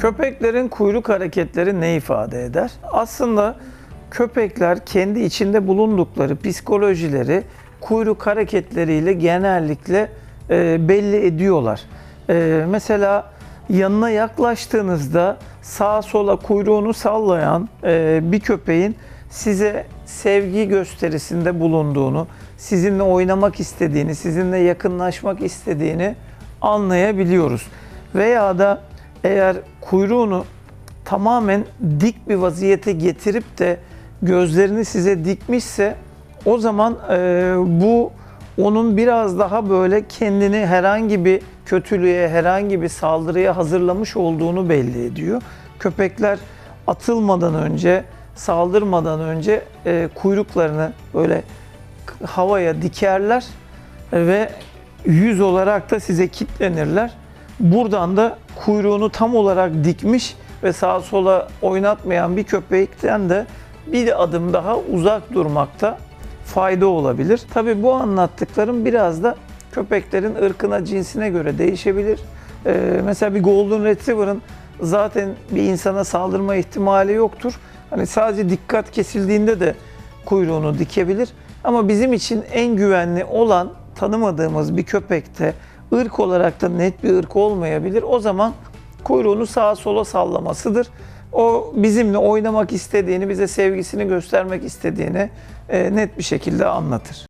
Köpeklerin kuyruk hareketleri ne ifade eder? Aslında köpekler kendi içinde bulundukları psikolojileri kuyruk hareketleriyle genellikle e, belli ediyorlar. E, mesela yanına yaklaştığınızda sağa sola kuyruğunu sallayan e, bir köpeğin size sevgi gösterisinde bulunduğunu, sizinle oynamak istediğini, sizinle yakınlaşmak istediğini anlayabiliyoruz. Veya da eğer kuyruğunu tamamen dik bir vaziyete getirip de gözlerini size dikmişse o zaman e, bu onun biraz daha böyle kendini herhangi bir kötülüğe, herhangi bir saldırıya hazırlamış olduğunu belli ediyor. Köpekler atılmadan önce, saldırmadan önce e, kuyruklarını böyle havaya dikerler ve yüz olarak da size kitlenirler. Buradan da kuyruğunu tam olarak dikmiş ve sağa sola oynatmayan bir köpekten de bir adım daha uzak durmakta fayda olabilir. Tabii bu anlattıklarım biraz da köpeklerin ırkına, cinsine göre değişebilir. Ee, mesela bir Golden Retriever'ın zaten bir insana saldırma ihtimali yoktur. Hani sadece dikkat kesildiğinde de kuyruğunu dikebilir. Ama bizim için en güvenli olan tanımadığımız bir köpekte ırk olarak da net bir ırk olmayabilir. O zaman kuyruğunu sağa sola sallamasıdır. O bizimle oynamak istediğini, bize sevgisini göstermek istediğini e, net bir şekilde anlatır.